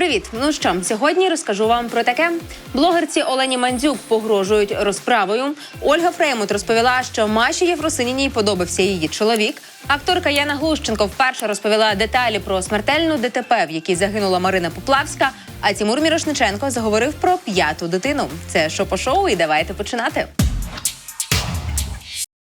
Привіт! Ну що, сьогодні розкажу вам про таке. Блогерці Олені Мандзюк погрожують розправою. Ольга Фреймут розповіла, що Маші Єфросиніній подобався її чоловік. Акторка Яна Глущенко вперше розповіла деталі про смертельну ДТП, в якій загинула Марина Поплавська. А Тімур Мірошниченко заговорив про п'яту дитину. Це шо по шоу, і давайте починати.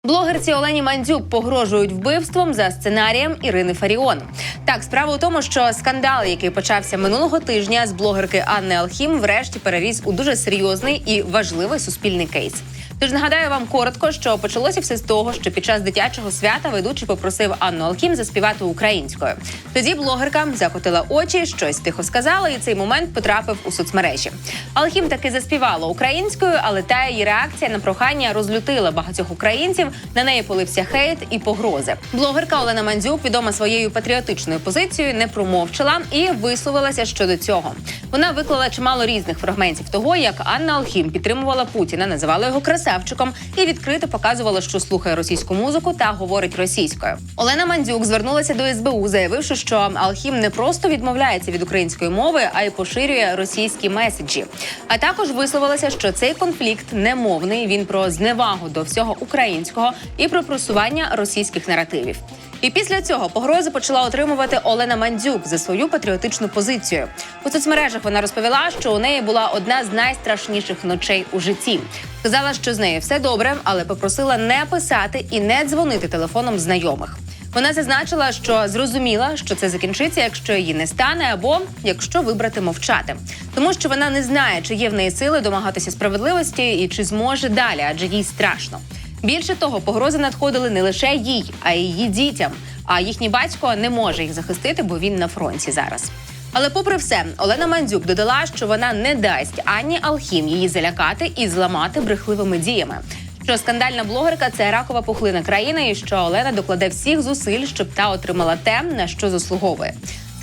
Блогерці Олені Мандзюк погрожують вбивством за сценарієм Ірини Фаріон. Так, справа у тому, що скандал, який почався минулого тижня з блогерки Анни Алхім, врешті переріс у дуже серйозний і важливий суспільний кейс. Тож нагадаю вам коротко, що почалося все з того, що під час дитячого свята ведучий попросив Анну Алхім заспівати українською. Тоді блогерка закотила очі, щось тихо сказала, і цей момент потрапив у соцмережі. Алхім таки заспівала українською, але та її реакція на прохання розлютила багатьох українців. На неї полився хейт і погрози. Блогерка Олена Мандзюк, відома своєю патріотичною позицією, не промовчала і висловилася щодо цього. Вона виклала чимало різних фрагментів того, як Анна Алхім підтримувала Путіна, називала його красавчиком і відкрито показувала, що слухає російську музику та говорить російською. Олена Мандзюк звернулася до СБУ, заявивши, що Алхім не просто відмовляється від української мови, а й поширює російські меседжі. А також висловилася, що цей конфлікт не мовний. Він про зневагу до всього українського і про просування російських наративів. І після цього погрози почала отримувати Олена Мандзюк за свою патріотичну позицію. У соцмережах вона розповіла, що у неї була одна з найстрашніших ночей у житті. Сказала, що з нею все добре, але попросила не писати і не дзвонити телефоном знайомих. Вона зазначила, що зрозуміла, що це закінчиться, якщо її не стане, або якщо вибрати мовчати, тому що вона не знає, чи є в неї сили домагатися справедливості і чи зможе далі, адже їй страшно. Більше того, погрози надходили не лише їй, а й її дітям. А їхній батько не може їх захистити, бо він на фронті зараз. Але, попри все, Олена Мандзюк додала, що вона не дасть ані Алхім її залякати і зламати брехливими діями. Що скандальна блогерка це ракова пухлина країни, і що Олена докладе всіх зусиль, щоб та отримала те, на що заслуговує.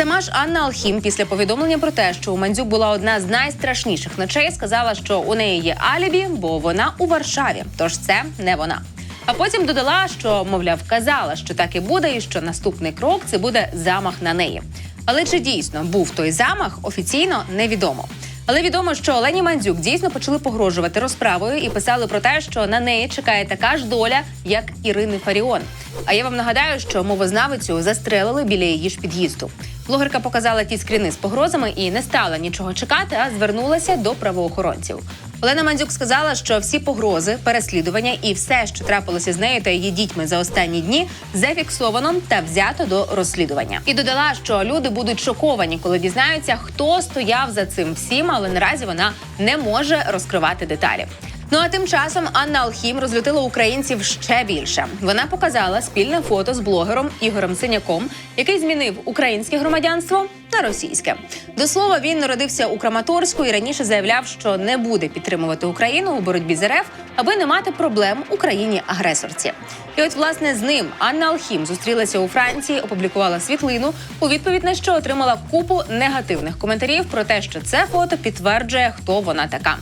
Сама ж Анна Алхім після повідомлення про те, що у Мандзюк була одна з найстрашніших ночей, сказала, що у неї є алібі, бо вона у Варшаві. Тож це не вона. А потім додала, що мовляв казала, що так і буде, і що наступний крок це буде замах на неї. Але чи дійсно був той замах, офіційно невідомо. Але відомо, що Олені Мандзюк дійсно почали погрожувати розправою і писали про те, що на неї чекає така ж доля, як Ірини Фаріон. А я вам нагадаю, що мовознавицю застрелили біля її ж під'їзду. Блогерка показала ті скріни з погрозами і не стала нічого чекати, а звернулася до правоохоронців. Олена Мандзюк сказала, що всі погрози, переслідування і все, що трапилося з нею та її дітьми за останні дні, зафіксовано та взято до розслідування. І додала, що люди будуть шоковані, коли дізнаються, хто стояв за цим всім, але наразі вона не може розкривати деталі. Ну а тим часом Анна Алхім розлютила українців ще більше. Вона показала спільне фото з блогером Ігорем Синяком, який змінив українське громадянство на російське. До слова, він народився у Краматорську і раніше заявляв, що не буде підтримувати Україну у боротьбі з РФ, аби не мати проблем Україні агресорці. І от власне з ним Анна Алхім зустрілася у Франції, опублікувала світлину, у відповідь на що отримала купу негативних коментарів про те, що це фото підтверджує, хто вона така.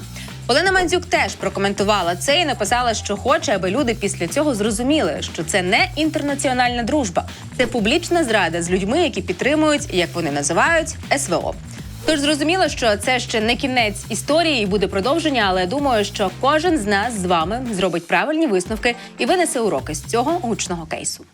Олена Мандзюк теж прокоментувала це і написала, що хоче, аби люди після цього зрозуміли, що це не інтернаціональна дружба, це публічна зрада з людьми, які підтримують, як вони називають, СВО. Тож зрозуміло, що це ще не кінець історії і буде продовження, але думаю, що кожен з нас з вами зробить правильні висновки і винесе уроки з цього гучного кейсу.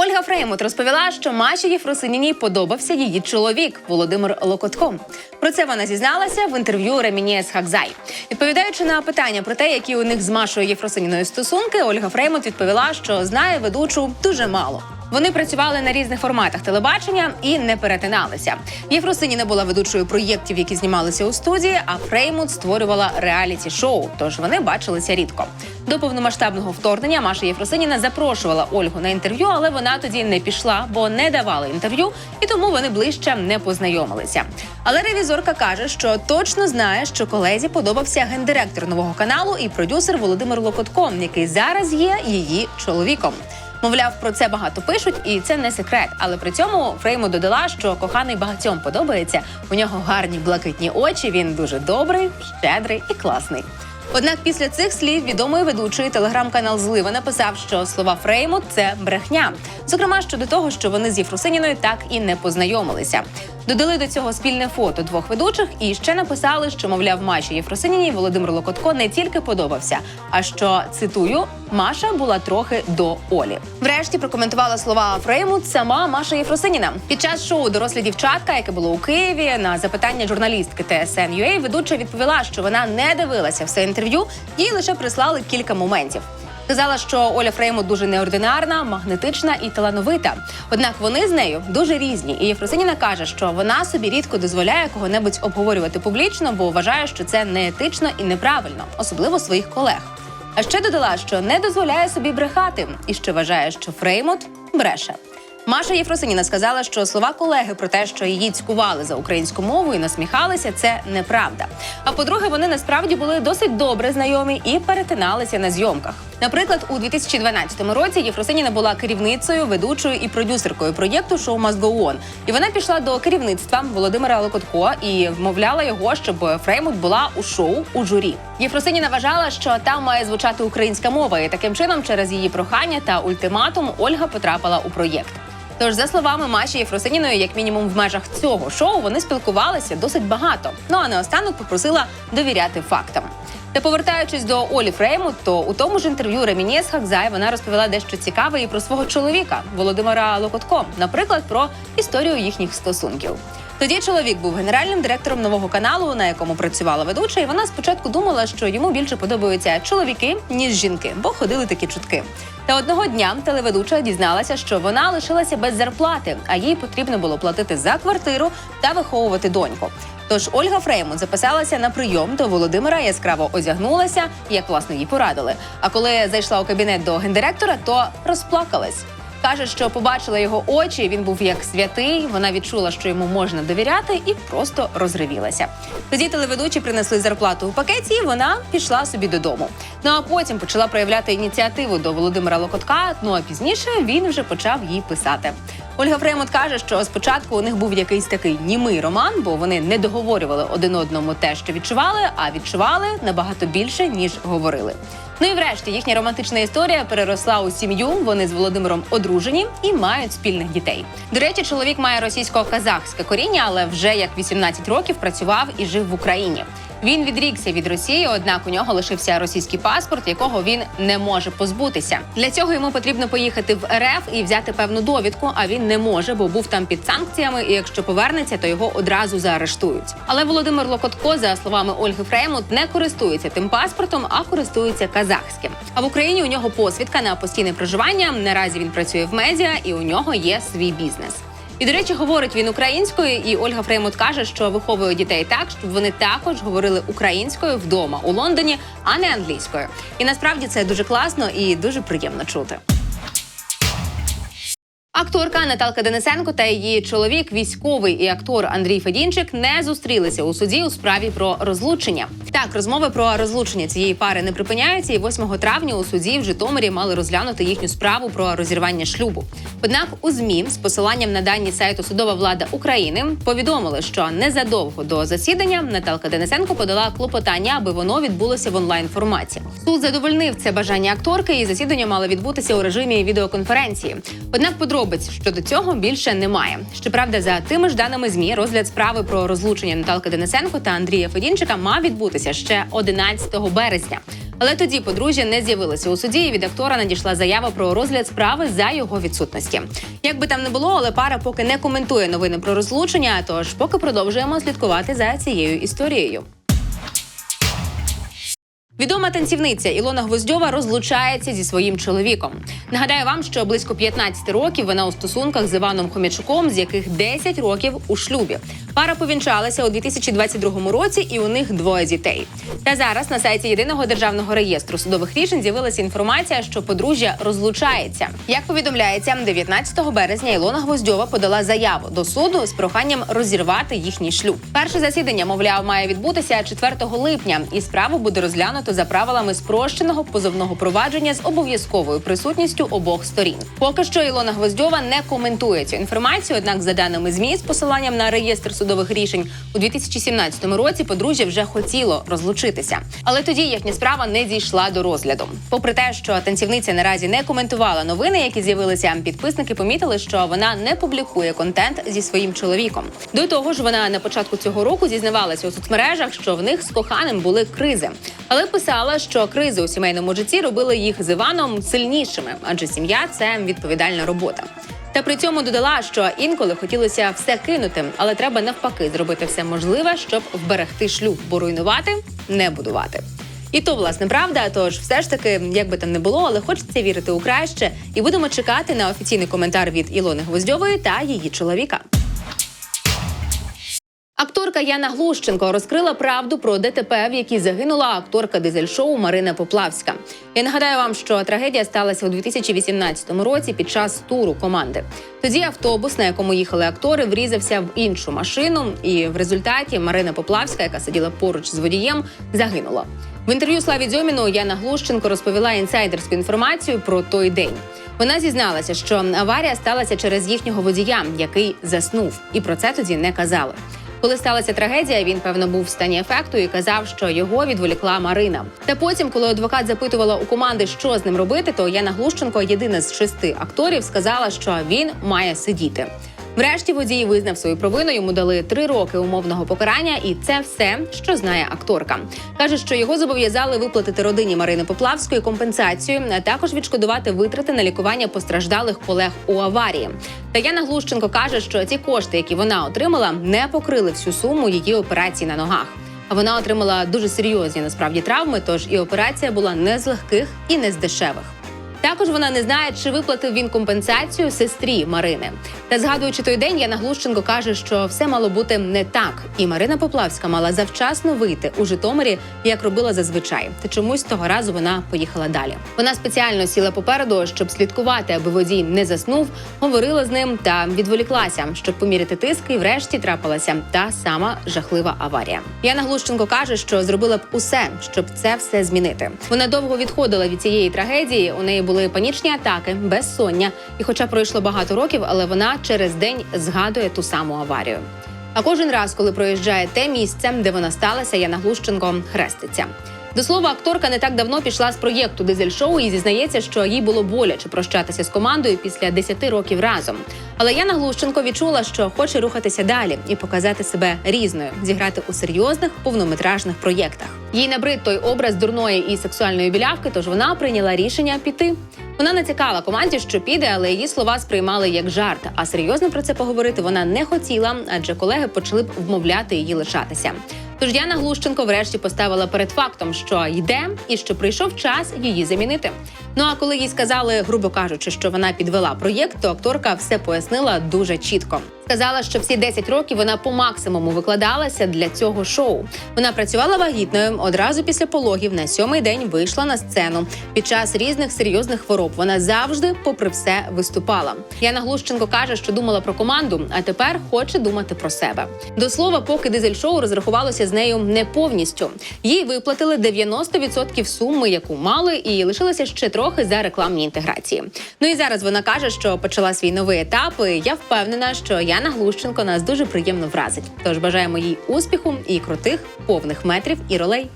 Ольга Фреймут розповіла, що Маші Єфросиніній подобався її чоловік Володимир Локотко. Про це вона зізналася в інтерв'ю Ремінієс Хакзай. Відповідаючи на питання про те, які у них з Машою Єфросиніною стосунки, Ольга Фреймут відповіла, що знає ведучу дуже мало. Вони працювали на різних форматах телебачення і не перетиналися. Єфросиніна була ведучою проєктів, які знімалися у студії. А Фреймут створювала реаліті шоу. Тож вони бачилися рідко. До повномасштабного вторгнення Маша Єфросиніна запрошувала Ольгу на інтерв'ю, але вона тоді не пішла, бо не давала інтерв'ю, і тому вони ближче не познайомилися. Але ревізорка каже, що точно знає, що колезі подобався гендиректор нового каналу і продюсер Володимир Локотко, який зараз є її чоловіком. Мовляв, про це багато пишуть, і це не секрет. Але при цьому Фрейму додала, що коханий багатьом подобається. У нього гарні блакитні очі. Він дуже добрий, щедрий і класний. Однак після цих слів відомий ведучий телеграм-канал Злива написав, що слова Фрейму це брехня. Зокрема, щодо того, що вони з Єфросиніною так і не познайомилися. Додали до цього спільне фото двох ведучих і ще написали, що мовляв Маші Єфросиніній Володимир Локотко не тільки подобався, а що цитую Маша була трохи до Олі. Врешті прокоментувала слова Фрейму сама Маша Єфросиніна. Під час шоу дорослі дівчатка, яке було у Києві, на запитання журналістки TSN.ua ведуча відповіла, що вона не дивилася все інтерв'ю, їй лише прислали кілька моментів. Сказала, що Оля Фреймут дуже неординарна, магнетична і талановита. Однак вони з нею дуже різні. І Єфросиніна каже, що вона собі рідко дозволяє кого-небудь обговорювати публічно, бо вважає, що це неетично і неправильно, особливо своїх колег. А ще додала, що не дозволяє собі брехати, і що вважає, що Фреймут бреше. Маша Єфросиніна сказала, що слова колеги про те, що її цькували за українську мову і насміхалися, це неправда. А по-друге, вони насправді були досить добре знайомі і перетиналися на зйомках. Наприклад, у 2012 році Єфросиніна була керівницею, ведучою і продюсеркою проєкту «Шоу Must Go On». І вона пішла до керівництва Володимира Локотко і вмовляла його, щоб Фреймут була у шоу у журі. Єфросиніна вважала, що там має звучати українська мова, і таким чином, через її прохання та ультиматум, Ольга потрапила у проєкт. Тож, за словами Маші Єфросиніної, як мінімум в межах цього шоу вони спілкувалися досить багато. Ну а наостанок попросила довіряти фактам. Та повертаючись до Олі Фрейму, то у тому ж інтерв'ю Ремініс Хакзай вона розповіла дещо цікаве і про свого чоловіка Володимира Локотко, наприклад, про історію їхніх стосунків. Тоді чоловік був генеральним директором нового каналу, на якому працювала ведуча, і вона спочатку думала, що йому більше подобаються чоловіки ніж жінки, бо ходили такі чутки. Та одного дня телеведуча дізналася, що вона лишилася без зарплати, а їй потрібно було платити за квартиру та виховувати доньку. Тож Ольга Фреймут записалася на прийом до Володимира, яскраво одягнулася, як власне їй порадили. А коли зайшла у кабінет до гендиректора, то розплакалась. Каже, що побачила його очі. Він був як святий. Вона відчула, що йому можна довіряти, і просто розривілася. Тоді телеведучі принесли зарплату у пакеті. і Вона пішла собі додому. Ну а потім почала проявляти ініціативу до Володимира Локотка. Ну а пізніше він вже почав їй писати. Ольга Фреймут каже, що спочатку у них був якийсь такий німий роман, бо вони не договорювали один одному те, що відчували, а відчували набагато більше ніж говорили. Ну і врешті їхня романтична історія переросла у сім'ю. Вони з Володимиром одружені і мають спільних дітей. До речі, чоловік має російсько-казахське коріння, але вже як 18 років працював і жив в Україні. Він відрікся від Росії, однак у нього лишився російський паспорт, якого він не може позбутися. Для цього йому потрібно поїхати в РФ і взяти певну довідку. А він не може, бо був там під санкціями. І якщо повернеться, то його одразу заарештують. Але Володимир Локотко, за словами Ольги Фреймут, не користується тим паспортом, а користується казахським. А в Україні у нього посвідка на постійне проживання. Наразі він працює в медіа, і у нього є свій бізнес. І до речі, говорить він українською, і Ольга Фреймут каже, що виховує дітей так, щоб вони також говорили українською вдома у Лондоні, а не англійською. І насправді це дуже класно і дуже приємно чути. Акторка Наталка Денисенко та її чоловік, військовий і актор Андрій Федінчик, не зустрілися у суді у справі про розлучення. Так, розмови про розлучення цієї пари не припиняються, і 8 травня у суді в Житомирі мали розглянути їхню справу про розірвання шлюбу. Однак у ЗМІ з посиланням на дані сайту Судова влада України повідомили, що незадовго до засідання Наталка Денисенко подала клопотання, аби воно відбулося в онлайн форматі. Суд задовольнив це бажання акторки, і засідання мало відбутися у режимі відеоконференції. Однак подробиць щодо цього більше немає. Щоправда, за тими ж даними змі розгляд справи про розлучення Наталки Денисенко та Андрія Федінчика мав відбутися ще 11 березня. Але тоді подружжя не з'явилося у суді. і Від актора надійшла заява про розгляд справи за його відсутності. Як би там не було, але пара поки не коментує новини про розлучення. Тож поки продовжуємо слідкувати за цією історією. Відома танцівниця Ілона Гвоздьова розлучається зі своїм чоловіком. Нагадаю вам, що близько 15 років вона у стосунках з Іваном Хомячуком, з яких 10 років у шлюбі. Пара повінчалася у 2022 році, і у них двоє дітей. Та зараз на сайті єдиного державного реєстру судових рішень з'явилася інформація, що подружжя розлучається. Як повідомляється, 19 березня Ілона Гвоздьова подала заяву до суду з проханням розірвати їхній шлюб. Перше засідання, мовляв, має відбутися 4 липня, і справу буде розглянуто тобто за правилами спрощеного позовного провадження з обов'язковою присутністю обох сторін. Поки що Ілона Гвоздьова не коментує цю інформацію. Однак, за даними ЗМІ, з посиланням на реєстр судових рішень у 2017 році подружжя вже хотіло розлучитися, але тоді їхня справа не дійшла до розгляду. Попри те, що танцівниця наразі не коментувала новини, які з'явилися, підписники помітили, що вона не публікує контент зі своїм чоловіком. До того ж, вона на початку цього року зізнавалася у соцмережах, що в них з коханим були кризи, але писала, що кризи у сімейному житті робили їх з Іваном сильнішими, адже сім'я це відповідальна робота. Та при цьому додала, що інколи хотілося все кинути, але треба навпаки зробити все можливе, щоб вберегти шлюб, бо руйнувати не будувати. І то власне правда. Тож, все ж таки, як би там не було, але хочеться вірити у краще, і будемо чекати на офіційний коментар від Ілони Гвоздьової та її чоловіка. Акторка Яна Глущенко розкрила правду про ДТП, в якій загинула акторка дизель-шоу Марина Поплавська. Я нагадаю вам, що трагедія сталася у 2018 році під час туру команди. Тоді автобус, на якому їхали актори, врізався в іншу машину, і в результаті Марина Поплавська, яка сиділа поруч з водієм, загинула. В інтерв'ю Славі Дзьоміну Яна Глущенко розповіла інсайдерську інформацію про той день. Вона зізналася, що аварія сталася через їхнього водія, який заснув, і про це тоді не казали. Коли сталася трагедія, він певно був в стані ефекту і казав, що його відволікла Марина. Та потім, коли адвокат запитувала у команди, що з ним робити, то Яна Глущенко, єдина з шести акторів, сказала, що він має сидіти. Врешті водій визнав свою провину. Йому дали три роки умовного покарання, і це все, що знає акторка. каже, що його зобов'язали виплатити родині Марини Поплавської компенсацію, а також відшкодувати витрати на лікування постраждалих колег у аварії. Таяна Глущенко каже, що ці кошти, які вона отримала, не покрили всю суму її операцій на ногах. А вона отримала дуже серйозні насправді травми. Тож і операція була не з легких і не з дешевих. Також вона не знає, чи виплатив він компенсацію сестрі Марини. Та згадуючи той день, Яна Глущенко каже, що все мало бути не так, і Марина Поплавська мала завчасно вийти у Житомирі, як робила зазвичай. Та чомусь того разу вона поїхала далі. Вона спеціально сіла попереду, щоб слідкувати, аби водій не заснув, говорила з ним та відволіклася, щоб поміряти тиск, і врешті трапилася та сама жахлива аварія. Яна Глущенко каже, що зробила б усе, щоб це все змінити. Вона довго відходила від цієї трагедії. У неї були панічні атаки, безсоння. І, хоча пройшло багато років, але вона через день згадує ту саму аварію. А кожен раз, коли проїжджає те місце, де вона сталася, Яна Глущенко хреститься. До слова, акторка не так давно пішла з проєкту дизель-шоу і зізнається, що їй було боляче прощатися з командою після 10 років разом. Але Яна Глущенко відчула, що хоче рухатися далі і показати себе різною, зіграти у серйозних повнометражних проєктах. Їй набрид той образ дурної і сексуальної білявки, тож вона прийняла рішення піти. Вона натякала команді, що піде, але її слова сприймали як жарт. А серйозно про це поговорити вона не хотіла, адже колеги почали б вмовляти її лишатися. Тож Яна Глущенко врешті поставила перед фактом, що йде і що прийшов час її замінити. Ну а коли їй сказали, грубо кажучи, що вона підвела проєкт, то акторка все пояснила дуже чітко. Сказала, що всі 10 років вона по максимуму викладалася для цього шоу. Вона працювала вагітною одразу після пологів. На сьомий день вийшла на сцену. Під час різних серйозних хвороб вона завжди, попри все, виступала. Яна Глущенко каже, що думала про команду, а тепер хоче думати про себе. До слова, поки дизель-шоу розрахувалося з нею не повністю. Їй виплатили 90% суми, яку мали, і лишилося ще трохи за рекламні інтеграції. Ну і зараз вона каже, що почала свій новий етап. і Я впевнена, що Яна Глущенко нас дуже приємно вразить. Тож бажаємо їй успіху і крутих повних метрів і ролей.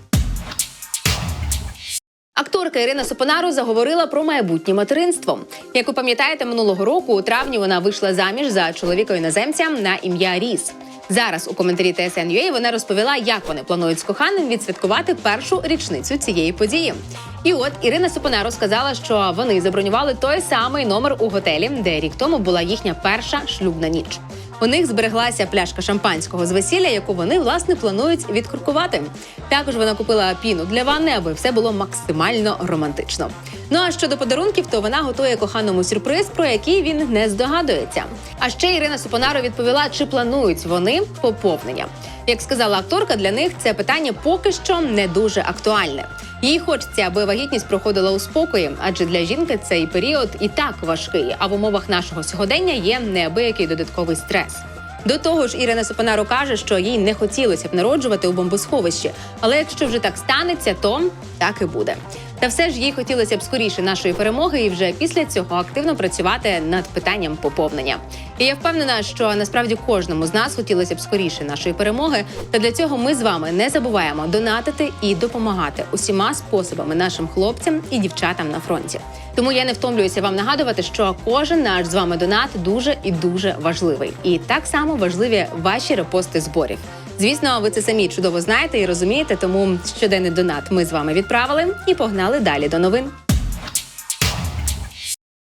Акторка Ірина Сопонару заговорила про майбутнє материнство. Як ви пам'ятаєте, минулого року у травні вона вийшла заміж за чоловіка іноземця на ім'я Ріс. Зараз у коментарі TSN.ua вона розповіла, як вони планують з коханим відсвяткувати першу річницю цієї події. І от Ірина Супонаро сказала, що вони забронювали той самий номер у готелі, де рік тому була їхня перша шлюбна ніч. У них збереглася пляшка шампанського з весілля, яку вони власне планують відкуркувати. Також вона купила піну для ванни, аби все було максимально романтично. Ну а щодо подарунків, то вона готує коханому сюрприз, про який він не здогадується. А ще Ірина Супонаро відповіла, чи планують вони поповнення. Як сказала акторка, для них це питання поки що не дуже актуальне. Їй хочеться, аби вагітність проходила у спокої, адже для жінки цей період і так важкий. А в умовах нашого сьогодення є неабиякий додатковий стрес. До того ж, Ірина Сопонаро каже, що їй не хотілося б народжувати у бомбосховищі, але якщо вже так станеться, то так і буде. Та все ж їй хотілося б скоріше нашої перемоги і вже після цього активно працювати над питанням поповнення. І я впевнена, що насправді кожному з нас хотілося б скоріше нашої перемоги. Та для цього ми з вами не забуваємо донатити і допомагати усіма способами нашим хлопцям і дівчатам на фронті. Тому я не втомлююся вам нагадувати, що кожен наш з вами донат дуже і дуже важливий. І так само важливі ваші репости зборів. Звісно, ви це самі чудово знаєте і розумієте, тому щоденний донат ми з вами відправили і погнали далі до новин.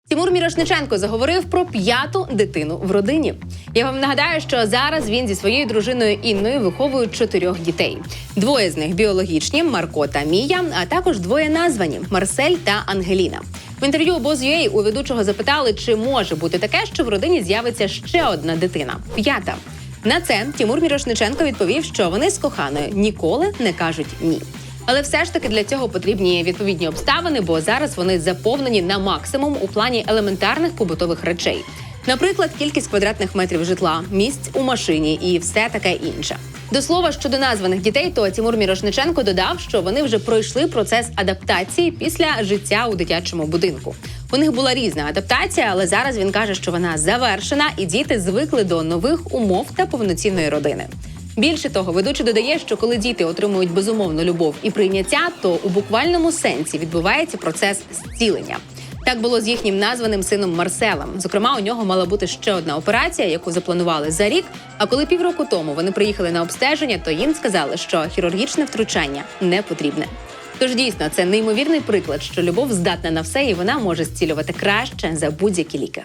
Тимур Мірошниченко заговорив про п'яту дитину в родині. Я вам нагадаю, що зараз він зі своєю дружиною Інною виховують чотирьох дітей. Двоє з них біологічні Марко та Мія, а також двоє названі Марсель та Ангеліна. В інтерв'ю Boz.ua у ведучого запитали, чи може бути таке, що в родині з'явиться ще одна дитина п'ята. На це Тимур Мірошниченко відповів, що вони з коханою ніколи не кажуть ні. Але все ж таки для цього потрібні відповідні обставини, бо зараз вони заповнені на максимум у плані елементарних побутових речей. Наприклад, кількість квадратних метрів житла, місць у машині і все таке інше. До слова щодо названих дітей, то Тимур Мірошниченко додав, що вони вже пройшли процес адаптації після життя у дитячому будинку. У них була різна адаптація, але зараз він каже, що вона завершена, і діти звикли до нових умов та повноцінної родини. Більше того, ведучий додає, що коли діти отримують безумовну любов і прийняття, то у буквальному сенсі відбувається процес зцілення. Так було з їхнім названим сином Марселем. Зокрема, у нього мала бути ще одна операція, яку запланували за рік. А коли півроку тому вони приїхали на обстеження, то їм сказали, що хірургічне втручання не потрібне. Тож дійсно це неймовірний приклад, що любов здатна на все, і вона може зцілювати краще за будь-які ліки.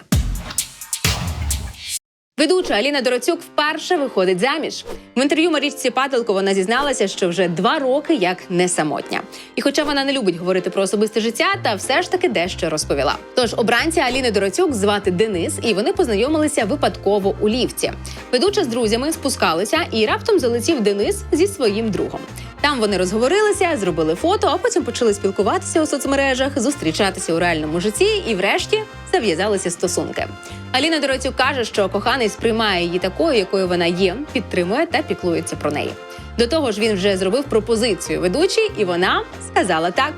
Ведуча Аліна Дороцюк вперше виходить заміж. В інтерв'ю Марічці Пателко вона зізналася, що вже два роки як не самотня. І хоча вона не любить говорити про особисте життя, та все ж таки дещо розповіла. Тож обранця Аліни Дороцюк звати Денис, і вони познайомилися випадково у ліфті. Ведуча з друзями спускалися, і раптом залетів Денис зі своїм другом. Там вони розговорилися, зробили фото, а потім почали спілкуватися у соцмережах, зустрічатися у реальному житті і, врешті, зав'язалися стосунки. Аліна Дороцюк каже, що коханий сприймає її такою, якою вона є, підтримує та піклується про неї. До того ж, він вже зробив пропозицію ведучій, і вона сказала так.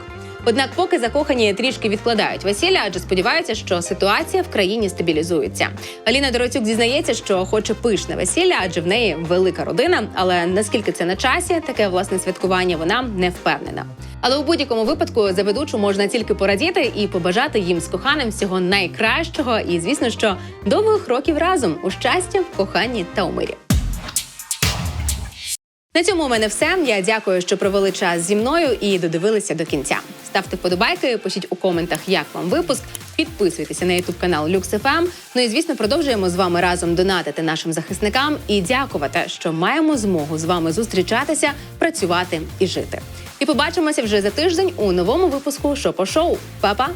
Однак, поки закохані трішки відкладають весілля, адже сподіваються, що ситуація в країні стабілізується. Аліна Дороцюк зізнається, що хоче пишне весілля, адже в неї велика родина. Але наскільки це на часі, таке власне святкування, вона не впевнена. Але у будь-якому випадку за ведучу можна тільки порадіти і побажати їм з коханим всього найкращого. І звісно, що довгих років разом у щасті, в коханні та у мирі. На цьому у мене все. Я дякую, що провели час зі мною і додивилися до кінця. Ставте вподобайки, пишіть у коментах, як вам випуск. Підписуйтеся на ютуб канал LuxFM. Ну і звісно, продовжуємо з вами разом донатити нашим захисникам і дякувати, що маємо змогу з вами зустрічатися, працювати і жити. І побачимося вже за тиждень у новому випуску Шопо Шоу. Па-па!